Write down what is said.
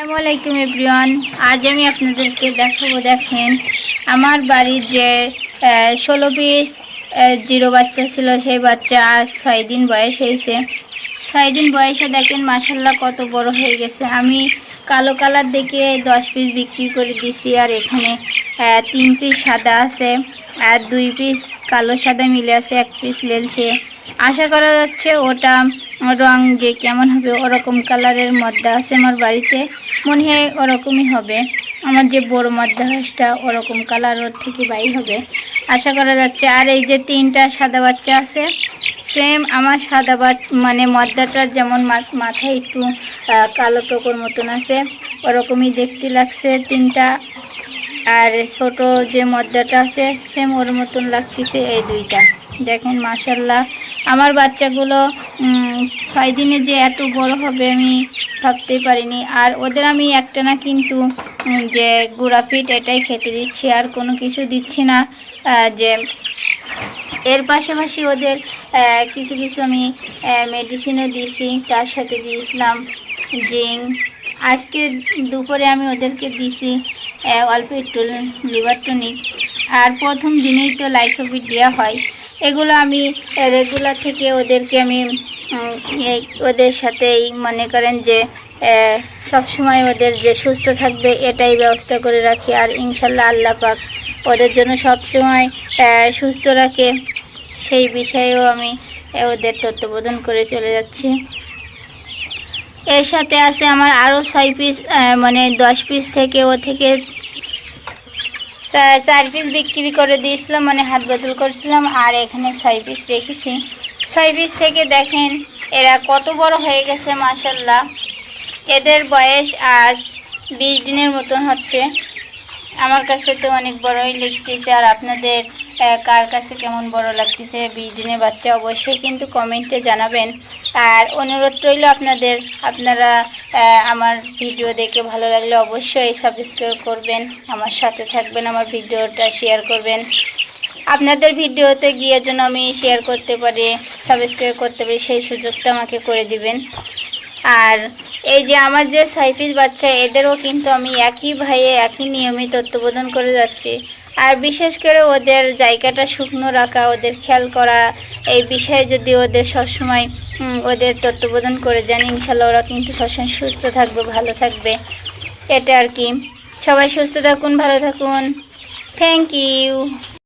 আসসালামু আলাইকুম এভরিওয়ান। আজ আমি আপনাদেরকে দেখাবো, দেখেন, আমার বাড়ির যে ষোলো পিস জিরো বাচ্চা ছিল, সেই বাচ্চা আজ ছয় দিন বয়স হয়েছে। ছয় দিন বয়সে দেখেন মাসাল্লাহ কত বড় হয়ে গেছে। আমি কালো কালার দেখে দশ পিস বিক্রি করে দিছি, আর এখানে তিন পিস সাদা আছে, আর দুই পিস কালো সাদা মিলে আছে, এক পিস লেলছে আশা করা যাচ্ছে, ওটা রং যে কেমন হবে, ওরকম কালারের মধ্যে আছে আমার বাড়িতে। মনে হয় ওরকমই হবে। আমার যে বড় মধ্যে হাঁসটা ওরকম কালার ওর থেকে বাইর হবে। আশা করা যাচ্ছে আর এই যে তিনটা সাদা বাচ্চা আছে সেম আমার সাদা বাচ মানে মদ্দাটার যেমন মাথায় একটু কালো টোকর মতন আছে, ওরকমই দেখতে লাগছে তিনটা। আর ছোট যে মদ্দাটা আছে সেম ওর মতন লাগতেছে এই দুইটা। দেখেন মাশাল্লাহ আমার বাচ্চাগুলো ছয় দিনে যে এত বড় হবে আমি ভাবতেই পারিনি। আর ওদের আমি একটা না কিন্তু যে গুঁড়া পিঠ এটাই খেতে দিচ্ছি, আর কোনো কিছু দিচ্ছি না। যে এর পাশাপাশি ওদের কিছু কিছু আমি মেডিসিনও দিয়েছি, তার সাথে দিয়েছিলাম জিঙ্ক। আজকে দুপুরে আমি ওদেরকে দিয়েছি অল্প একটু লিভার টনিক আর প্রথম দিনেই তো লাইসোভিট দেওয়া হয়। এগুলো আমি রেগুলার থেকে ওদেরকে আমি ওদের সাথেই মনে করেন যে আহ, সবসময় ওদের যে সুস্থ থাকবে এটাই ব্যবস্থা করে রাখি। আর ইনশাল্লাহ আল্লাহ পাক ওদের জন্য সবসময় সুস্থ রাখে। সেই বিষয়েও আমি ওদের তত্ত্বাবধান করে চলে যাচ্ছি। এর সাথে আছে আমার আরও ছয় পিস মানে দশ পিস থেকে ও থেকে চার পিস বিক্রি করে দিয়েছিলাম মানে হাত বদল করেছিলাম, আর এখানে ছয় পিস রেখেছি। ছয় পিস থেকে দেখেন, এরা কত বড় হয়ে গেছে মাসাল্লাহ এদের বয়স আজ বিশ দিনের মতন হচ্ছে। আমার কাছে তো অনেক বড়ই লিখতেছে আর আপনাদের কার কাছে কেমন বড় লাগতেছে বিশ দিনের বাচ্চা অবশ্যই কিন্তু কমেন্টে জানাবেন। আর অনুরোধ রইল আপনাদের, আপনারা আমার ভিডিও দেখে ভালো লাগলে অবশ্যই সাবস্ক্রাইব করবেন, আমার সাথে থাকবেন, আমার ভিডিওটা শেয়ার করবেন। আপনাদের ভিডিওতে গিয়ে যেন আমি শেয়ার করতে পারি সাবস্ক্রাইব করতে পারি, সেই সুযোগটা আমাকে করে দিবেন। আর এই যে আমার যে সাইফিস বাচ্চা, এদেরও কিন্তু আমি একই ভাইয়ে একই নিয়মে তত্ত্বাবধান করে যাচ্ছি। আর বিশেষ করে ওদের জায়গাটা শুকনো রাখা, ওদের খেয়াল করা, এই বিষয়ে যদি ওদের সবসময় ওদের তত্ত্বাবধান করে যান, ইনশাল্লাহ ওরা কিন্তু সবসময় সুস্থ থাকবে, ভালো থাকবে। এটা আর কি। সবাই সুস্থ থাকুন, ভালো থাকুন। Thank you